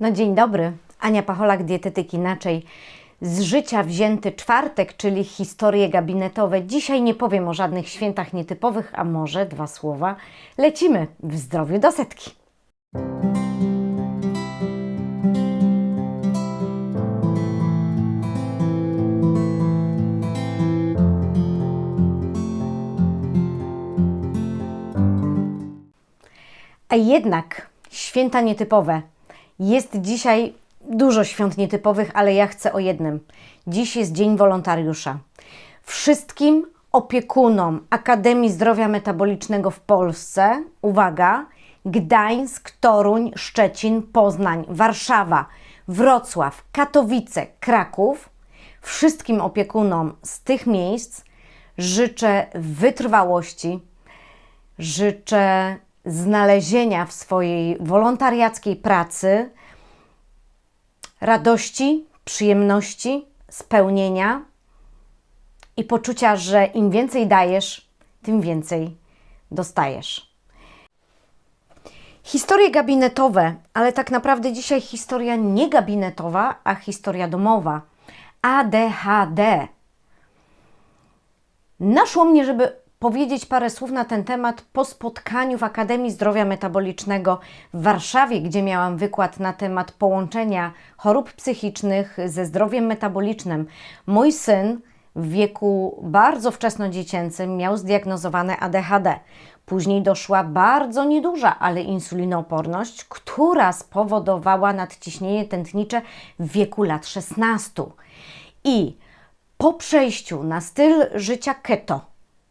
No dzień dobry, Ania Pacholak, dietetyk inaczej. Z życia wzięty czwartek, czyli historie gabinetowe. Dzisiaj nie powiem o żadnych świętach nietypowych, a może dwa słowa. Lecimy w zdrowiu do setki. A jednak święta nietypowe. Jest dzisiaj dużo świąt nietypowych, ale ja chcę o jednym. Dziś jest Dzień Wolontariusza. Wszystkim opiekunom Akademii Zdrowia Metabolicznego w Polsce, uwaga, Gdańsk, Toruń, Szczecin, Poznań, Warszawa, Wrocław, Katowice, Kraków, wszystkim opiekunom z tych miejsc życzę wytrwałości, życzę znalezienia w swojej wolontariackiej pracy radości, przyjemności, spełnienia i poczucia, że im więcej dajesz, tym więcej dostajesz. Historie gabinetowe, ale tak naprawdę dzisiaj historia nie gabinetowa, a historia domowa. ADHD. Naszło mnie, żeby powiedzieć parę słów na ten temat po spotkaniu w Akademii Zdrowia Metabolicznego w Warszawie, gdzie miałam wykład na temat połączenia chorób psychicznych ze zdrowiem metabolicznym. Mój syn w wieku bardzo wczesnodziecięcym miał zdiagnozowane ADHD. Później doszła bardzo nieduża, ale insulinooporność, która spowodowała nadciśnienie tętnicze w wieku lat 16. I po przejściu na styl życia keto,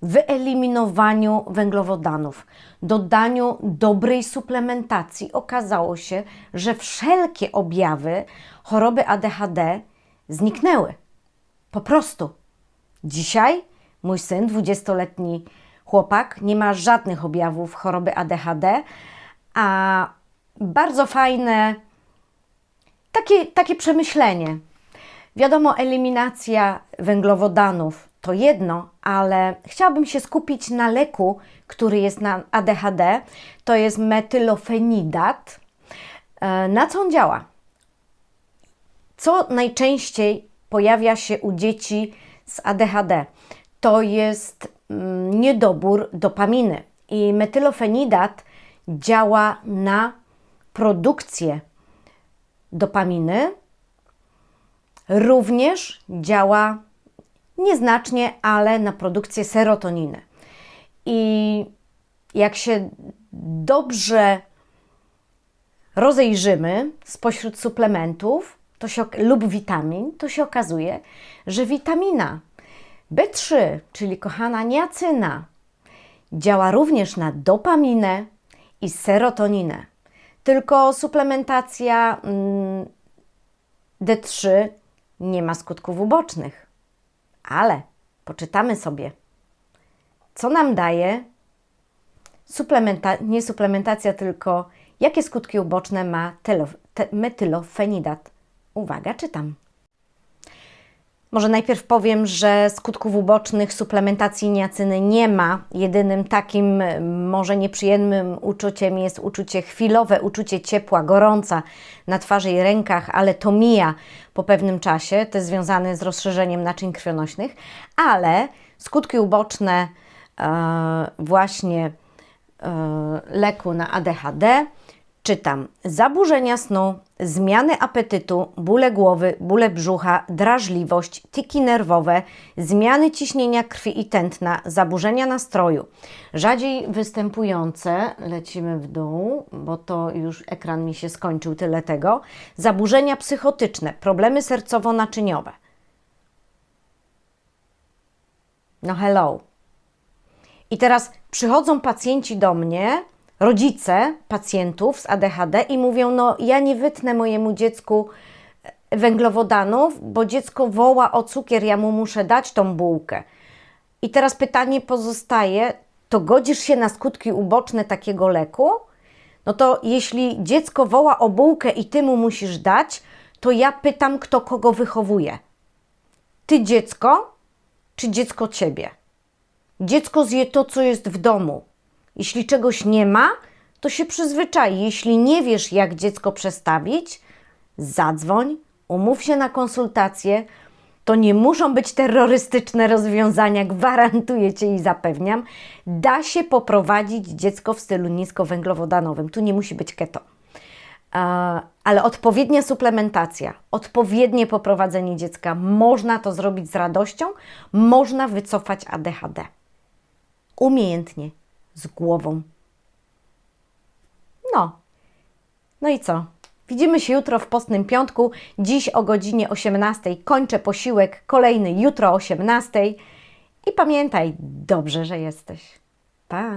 wyeliminowaniu węglowodanów, dodaniu dobrej suplementacji, okazało się, że wszelkie objawy choroby ADHD zniknęły. Po prostu. Dzisiaj mój syn, 20-letni chłopak, nie ma żadnych objawów choroby ADHD, a bardzo fajne takie, takie przemyślenie. Wiadomo, eliminacja węglowodanów to jedno, ale chciałabym się skupić na leku, który jest na ADHD. To jest metylofenidat. E, Na co on działa? Co najczęściej pojawia się u dzieci z ADHD? To jest mm, niedobór dopaminy. I metylofenidat działa na produkcję dopaminy, również działa nieznacznie, ale na produkcję serotoniny. I jak się dobrze rozejrzymy spośród suplementów to się, lub witamin, to się okazuje, że witamina B3, czyli kochana niacyna, działa również na dopaminę i serotoninę. Tylko suplementacja mm, D3 nie ma skutków ubocznych. Ale poczytamy sobie, co nam daje suplementa, nie suplementacja, tylko jakie skutki uboczne ma metylofenidat. Uwaga, czytam. Może najpierw powiem, że skutków ubocznych suplementacji niacyny nie ma. Jedynym takim może nieprzyjemnym uczuciem jest uczucie chwilowe, uczucie ciepła, gorąca na twarzy i rękach, ale to mija po pewnym czasie. To jest związane z rozszerzeniem naczyń krwionośnych, ale skutki uboczne e, właśnie e, leku na ADHD czytam zaburzenia snu, zmiany apetytu, bóle głowy, bóle brzucha, drażliwość, tiki nerwowe, zmiany ciśnienia krwi i tętna, zaburzenia nastroju. Rzadziej występujące, lecimy w dół, bo to już ekran mi się skończył, tyle tego, zaburzenia psychotyczne, problemy sercowo-naczyniowe. No hello. I teraz przychodzą pacjenci do mnie, rodzice pacjentów z ADHD i mówią: No, ja nie wytnę mojemu dziecku węglowodanów, bo dziecko woła o cukier, ja mu muszę dać tą bułkę. I teraz pytanie pozostaje: to godzisz się na skutki uboczne takiego leku? No to jeśli dziecko woła o bułkę i ty mu musisz dać, to ja pytam, kto kogo wychowuje. Ty dziecko, czy dziecko ciebie? Dziecko zje to, co jest w domu. Jeśli czegoś nie ma, to się przyzwyczai. Jeśli nie wiesz, jak dziecko przestawić, zadzwoń, umów się na konsultację. To nie muszą być terrorystyczne rozwiązania, gwarantuję Cię i zapewniam. Da się poprowadzić dziecko w stylu niskowęglowodanowym. Tu nie musi być keto. E, ale odpowiednia suplementacja, odpowiednie poprowadzenie dziecka, można to zrobić z radością, można wycofać ADHD. Umiejętnie, z głową. No. No i co? Widzimy się jutro w postnym piątku. Dziś o godzinie 18 kończę posiłek, kolejny jutro o 18. I pamiętaj, dobrze, że jesteś. Pa!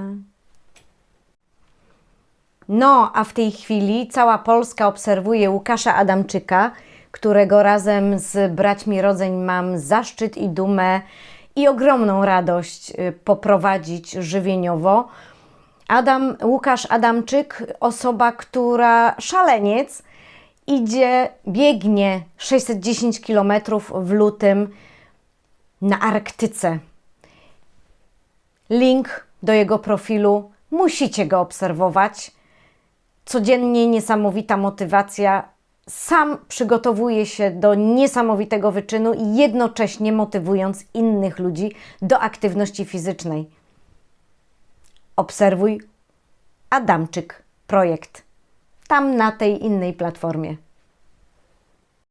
No, a w tej chwili cała Polska obserwuje Łukasza Adamczyka, którego razem z braćmi rodzeń mam zaszczyt i dumę i ogromną radość y, poprowadzić żywieniowo. Adam, Łukasz Adamczyk, osoba, która szaleniec, idzie, biegnie 610 km w lutym na Arktyce. Link do jego profilu, musicie go obserwować. Codziennie niesamowita motywacja. Sam przygotowuje się do niesamowitego wyczynu jednocześnie motywując innych ludzi do aktywności fizycznej. Obserwuj Adamczyk projekt. Tam na tej innej platformie.